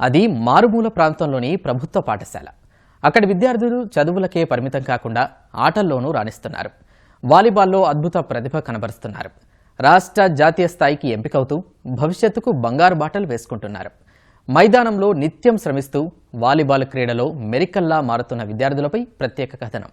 అది మారుమూల ప్రాంతంలోని ప్రభుత్వ పాఠశాల. అక్కడి విద్యార్థులు చదువులకే పరిమితం కాకుండా ఆటల్లోనూ రాణిస్తున్నారు. వాలీబాల్లో అద్భుత ప్రతిభ కనబరుస్తున్నారు. రాష్ట్ర జాతీయ స్థాయికి ఎంపికవుతూ భవిష్యత్తుకు బంగారు బాటలు వేసుకుంటున్నారు. మైదానంలో నిత్యం శ్రమిస్తూ వాలీబాల్ క్రీడలో మెరికల్లా మారుతున్న విద్యార్థులపై ప్రత్యేక కథనం.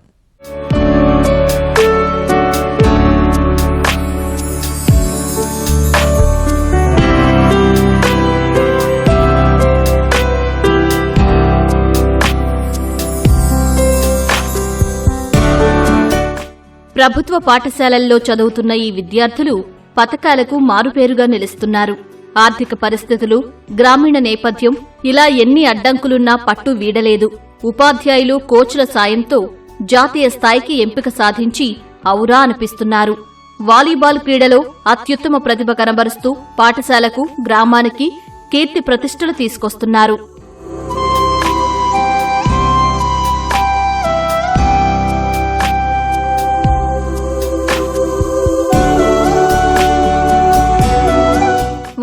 ప్రభుత్వ పాఠశాలల్లో చదువుతున్న ఈ విద్యార్థులు పథకాలకు మారుపేరుగా నిలుస్తున్నారు. ఆర్థిక పరిస్థితులు గ్రామీణ నేపథ్యం ఇలా ఎన్ని అడ్డంకులున్నా పట్టు వీడలేదు. ఉపాధ్యాయులు కోచ్ల సాయంతో జాతీయ స్థాయికి ఎంపిక సాధించి ఔరా అనిపిస్తున్నారు. వాలీబాల్ క్రీడలో అత్యుత్తమ ప్రతిభ కనబరుస్తూ పాఠశాలకు గ్రామానికి కీర్తి ప్రతిష్టలు తీసుకొస్తున్నారు.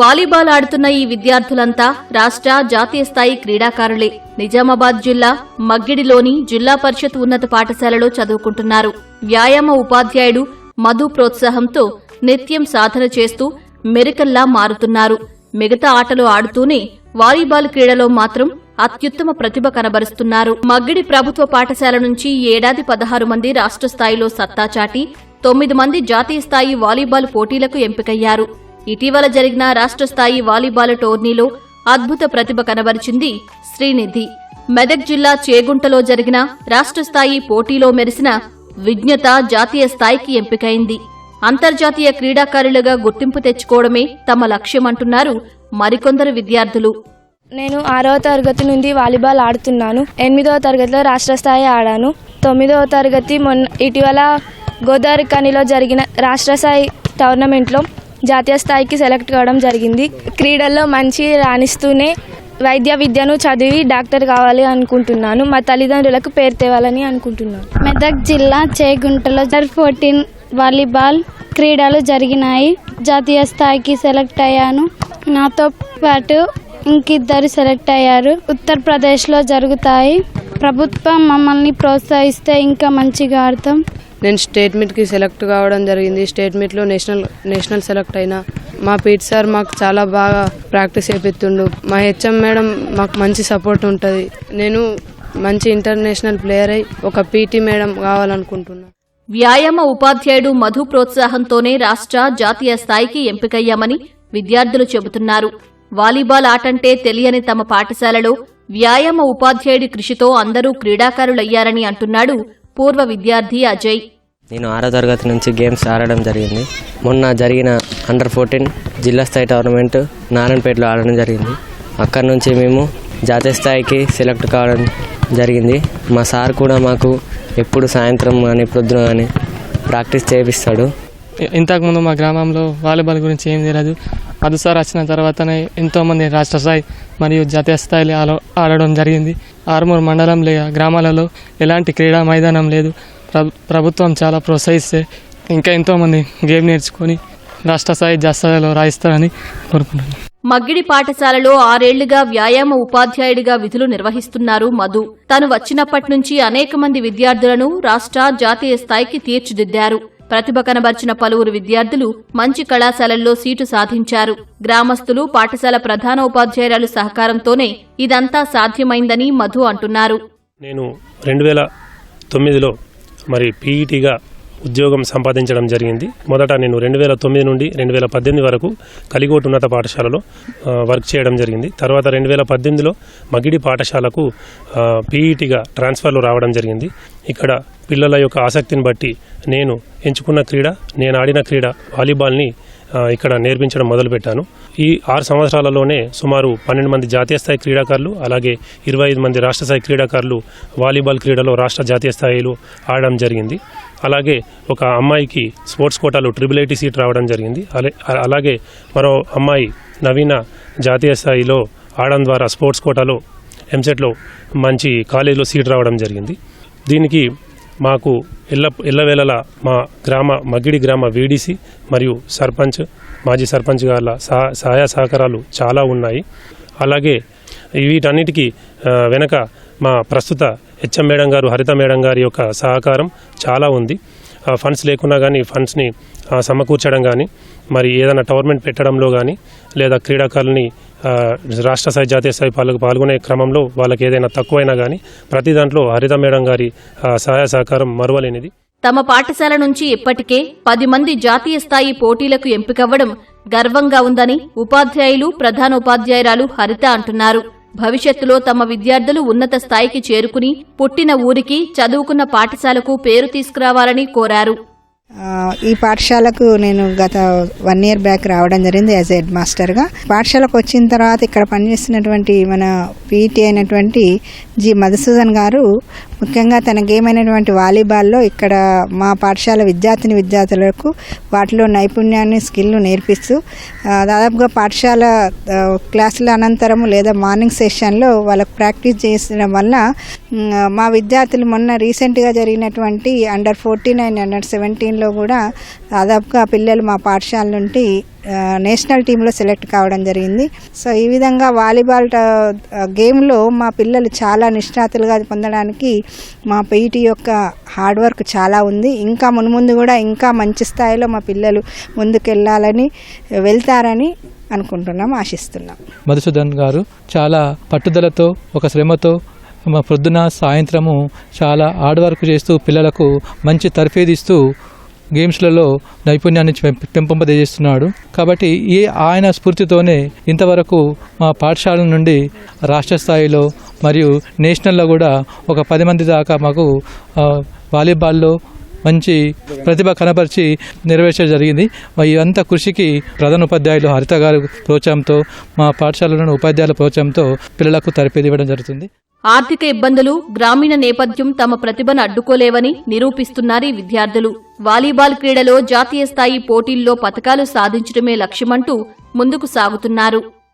వాలీబాల్ ఆడుతున్న ఈ విద్యార్థులంతా రాష్ట్ర జాతీయ స్థాయి క్రీడాకారులే. నిజామాబాద్ జిల్లా మగ్గిడిలోని జిల్లా పరిషత్ ఉన్నత పాఠశాలలో చదువుకుంటున్నారు. వ్యాయామ ఉపాధ్యాయుడు మధు ప్రోత్సాహంతో నిత్యం సాధన చేస్తూ మెరికల్లా మారుతున్నారు. మిగతా ఆటలు ఆడుతూనే వాలీబాల్ క్రీడలో మాత్రం అత్యుత్తమ ప్రతిభ కనబరుస్తున్నారు. మగ్గిడి ప్రభుత్వ పాఠశాల నుంచి ఏడాది పదహారు మంది రాష్ట్ర స్థాయిలో సత్తా చాటి తొమ్మిది మంది జాతీయ స్థాయి వాలీబాల్ పోటీలకు ఎంపికయ్యారు. ఇటీవల జరిగిన రాష్ట్ర స్థాయి వాలీబాల్ టోర్నీలో అద్భుత ప్రతిభ కనబరిచింది శ్రీనిధి. మెదక్ జిల్లా చేగుంటలో జరిగిన రాష్ట్ర స్థాయి పోటీలో మెరిసిన విజ్ఞత జాతీయ స్థాయికి ఎంపికైంది. అంతర్జాతీయ క్రీడాకారులుగా గుర్తింపు తెచ్చుకోవడమే తమ లక్ష్యమంటున్నారు మరికొందరు విద్యార్థులు. నేను ఆరవ తరగతి నుండి వాలీబాల్ ఆడుతున్నాను. ఎనిమిదవ తరగతిలో రాష్ట్ర స్థాయి ఆడాను. తొమ్మిదవ తరగతి మొన్న ఇటీవల గోదావరి కనిలో జరిగిన రాష్ట్ర స్థాయి టోర్నమెంట్లో జాతీయ స్థాయికి సెలెక్ట్ కావడం జరిగింది. క్రీడల్లో మంచి రాణిస్తూనే వైద్య విద్యను చదివి డాక్టర్ కావాలి అనుకుంటున్నాను. మా తల్లిదండ్రులకు పేరు తేవాలని అనుకుంటున్నాను. మెదక్ జిల్లా చేగుంటలో జర్ ఫోర్టీన్ వాలీబాల్ క్రీడలు జరిగినాయి. జాతీయ స్థాయికి సెలెక్ట్ అయ్యాను. నాతో పాటు ఇంకిద్దరు సెలెక్ట్ అయ్యారు. ఉత్తరప్రదేశ్లో జరుగుతాయి. ప్రభుత్వం మమ్మల్ని ప్రోత్సహిస్తే ఇంకా మంచిగా ఆడతాం. నేను స్టేట్ మీట్కి సెలెక్ట్ కావడం జరిగింది. స్టేట్ మీట్లో నేషనల్ నేషనల్ సెలెక్ట్ అయినా. మా పీట్ సార్ మాకు చాలా బాగా ప్రాక్టీస్ చేపిస్తుండు. మా హెచ్ఎం మేడం మాకు మంచి సపోర్ట్ ఉంటుంది. నేను మంచి ఇంటర్నేషనల్ ప్లేయర్ అయి ఒక పీటీ మేడం కావాలనుకుంటున్నాను వ్యాయామ ఉపాధ్యాయుడు మధు ప్రోత్సాహంతోనే రాష్ట్ర జాతీయ స్థాయికి ఎంపికయ్యామని విద్యార్థులు చెబుతున్నారు. వాలీబాల్ ఆటంటే తెలియని తమ పాఠశాలలో వ్యాయామ ఉపాధ్యాయుడి కృషితో అందరూ క్రీడాకారులయ్యారని అంటున్నాడు పూర్వ విద్యార్థి అజయ్. నేను ఆరో తరగతి నుంచి గేమ్స్ ఆడడం జరిగింది. మొన్న జరిగిన అండర్ ఫోర్టీన్ జిల్లా స్థాయి టోర్నమెంట్ నారాయణపేటలో ఆడడం జరిగింది. అక్కడి నుంచి మేము జాతీయ స్థాయికి సెలెక్ట్ కావడం జరిగింది. మా సార్ కూడా మాకు ఎప్పుడు సాయంత్రం కానీ ప్రొద్దున కానీ ప్రాక్టీస్ చేపిస్తాడు. ఇంతకుముందు మా గ్రామంలో వాలీబాల్ గురించి ఏం తెలియదు. అది సార్ వచ్చిన తర్వాతనే ఎంతోమంది రాష్ట్ర స్థాయి మరియు జాతీయ స్థాయిలో ఆడడం జరిగింది. ఆరుమూరు మండలం లే గ్రామాలలో ఎలాంటి క్రీడా మైదానం లేదు. ప్రభుత్వం చాలా ప్రోత్సహిస్తే ఇంకా ఎంతోమంది గేమ్ నేర్చుకొని రాష్ట్ర స్థాయి జాతీయ స్థాయిలో రాయిస్తారని కోరుకుంటున్నాను. మగ్గిడి పాఠశాలలో ఆరేళ్ళుగా వ్యాయామ ఉపాధ్యాయుడిగా విధులు నిర్వహిస్తున్నారు మధు. తాను వచ్చినప్పటి నుంచి అనేక మంది విద్యార్థులను రాష్ట్ర జాతీయ స్థాయికి తీర్చిదిద్దారు. ప్రతిభ కనబర్చిన పలువురు విద్యార్థులు మంచి కళాశాలల్లో సీటు సాధించారు. గ్రామస్తులు పాఠశాల ప్రధాన ఉపాధ్యాయురాలు సహకారంతోనే ఇదంతా సాధ్యమైందని మధు అంటున్నారు. నేను రెండు వేల తొమ్మిదిలో మరి పీఈటీగా ఉద్యోగం సంపాదించడం జరిగింది. మొదట నేను రెండు వేల తొమ్మిది నుండి రెండు వేల పద్దెనిమిది వరకు కలిగోటు ఉన్నత పాఠశాలలో వర్క్ చేయడం జరిగింది. తర్వాత రెండు వేల పద్దెనిమిదిలో మగిడి పాఠశాలకు పీఈటీగా ట్రాన్స్ఫర్లు రావడం జరిగింది. ఇక్కడ పిల్లల యొక్క ఆసక్తిని బట్టి నేను ఎంచుకున్న క్రీడ నేను ఆడిన క్రీడ వాలీబాల్ని ఇక్కడ నేర్పించడం మొదలుపెట్టాను. ఈ ఆరు సంవత్సరాలలోనే సుమారు పన్నెండు మంది జాతీయ స్థాయి క్రీడాకారులు అలాగే ఇరవై ఐదు మంది రాష్ట్ర స్థాయి క్రీడాకారులు వాలీబాల్ క్రీడలో రాష్ట్ర జాతీయ స్థాయిలో ఆడడం జరిగింది. అలాగే ఒక అమ్మాయికి స్పోర్ట్స్ కోటాలో ట్రిపుల్ ఐటీ సీట్ రావడం జరిగింది. అలాగే మరో అమ్మాయి నవీన జాతీయ స్థాయిలో ఆడడం ద్వారా స్పోర్ట్స్ కోటాలో ఎంసెట్లో మంచి కాలేజీలో సీట్ రావడం జరిగింది. దీనికి మాకు ఎల్ల ఎల్లవేళలా మా గ్రామ మగిడి గ్రామ వీడీసీ మరియు సర్పంచ్ మాజీ సర్పంచ్ గారి సహా సహాయ సహకారాలు చాలా ఉన్నాయి. అలాగే వీటన్నిటికీ వెనక మా ప్రస్తుత హెచ్ఎం మేడం గారు హరిత మేడం గారి యొక్క సహకారం చాలా ఉంది. ఫండ్స్ లేకున్నా కానీ ఫండ్స్ని సమకూర్చడం కానీ మరి ఏదైనా టోర్నమెంట్ పెట్టడంలో కానీ లేదా క్రీడాకారుల్ని రాష్ట్ర స్థాయి జాతీయ స్థాయి పాల్గొ పాల్గొనే క్రమంలో వాళ్ళకి ఏదైనా తక్కువైనా కానీ ప్రతి దాంట్లో హరిత మేడం గారి సహాయ సహకారం మరువలేనిది. తమ పాఠశాల నుంచి ఇప్పటికే పది మంది జాతీయ స్థాయి పోటీలకు ఎంపికవ్వడం గర్వంగా ఉందని ఉపాధ్యాయులు ప్రధానోపాధ్యాయురాలు హరిత అంటున్నారు. భవిష్యత్తులో తమ విద్యార్థులు ఉన్నత స్థాయికి చేరుకుని పుట్టిన ఊరికి చదువుకున్న పాఠశాలకు పేరు తీసుకురావాలని కోరారు. ఈ పాఠశాలకు నేను గత వన్ ఇయర్ బ్యాక్ రావడం జరిగింది యాజ్ హెడ్ మాస్టర్గా. పాఠశాలకు వచ్చిన తర్వాత ఇక్కడ పనిచేస్తున్నటువంటి మన పీటీ అయినటువంటి జి మధుసూదన్ గారు ముఖ్యంగా తన గేమ్ అయినటువంటి వాలీబాల్లో ఇక్కడ మా పాఠశాల విద్యార్థిని విద్యార్థులకు వాటిలో నైపుణ్యాన్ని స్కిల్ను నేర్పిస్తూ దాదాపుగా పాఠశాల క్లాసుల అనంతరం లేదా మార్నింగ్ సెషన్లో వాళ్ళకు ప్రాక్టీస్ చేసిన వల్ల మా విద్యార్థులు మొన్న రీసెంట్గా జరిగినటువంటి అండర్ ఫోర్టీ నైన్ అండర్ సెవెంటీన్లో కూడా దాదాపుగా పిల్లలు మా పాఠశాల నుండి నేషనల్ టీంలో సెలెక్ట్ కావడం జరిగింది. సో ఈ విధంగా వాలీబాల్ ట- గేమ్లో మా పిల్లలు చాలా నిష్ణాతులుగా పొందడానికి మా పీటీ యొక్క హార్డ్ వర్క్ చాలా ఉంది. ఇంకా మున్ముందు కూడా ఇంకా మంచి స్థాయిలో మా పిల్లలు ముందుకెళ్ళాలని వెళ్తారని అనుకుంటున్నాం ఆశిస్తున్నాం. మధుసూదన్ గారు చాలా పట్టుదలతో ఒక శ్రమతో మా పొద్దున సాయంత్రము చాలా హార్డ్ వర్క్ చేస్తూ పిల్లలకు మంచి తర్ఫీదిస్తూ గేమ్స్లలో నైపుణ్యాన్ని పెంప- కాబట్టి ఈ ఆయన స్ఫూర్తితోనే ఇంతవరకు మా పాఠశాల నుండి రాష్ట్ర స్థాయిలో మరియు నేషనల్లో కూడా ఒక పది మంది దాకా మాకు వాలీబాల్లో మంచి ప్రతిభ కనపరిచి నెరవేర్చడం జరిగింది. ఇవంతా కృషికి ప్రధాన ఉపాధ్యాయులు హరిత గారు ప్రోత్సాహంతో మా పాఠశాలలోని ఉపాధ్యాయుల ప్రోత్సాహంతో పిల్లలకు తరపేది ఇవ్వడం జరుగుతుంది. ఆర్థిక ఇబ్బందులు గ్రామీణ నేపథ్యం తమ ప్రతిభను అడ్డుకోలేవని నిరూపిస్తున్నారు ఈ విద్యార్థులు. వాలీబాల్ క్రీడలో జాతీయ స్థాయి పోటీల్లో పథకాలు సాధించడమే లక్ష్యమంటూ ముందుకు సాగుతున్నారు.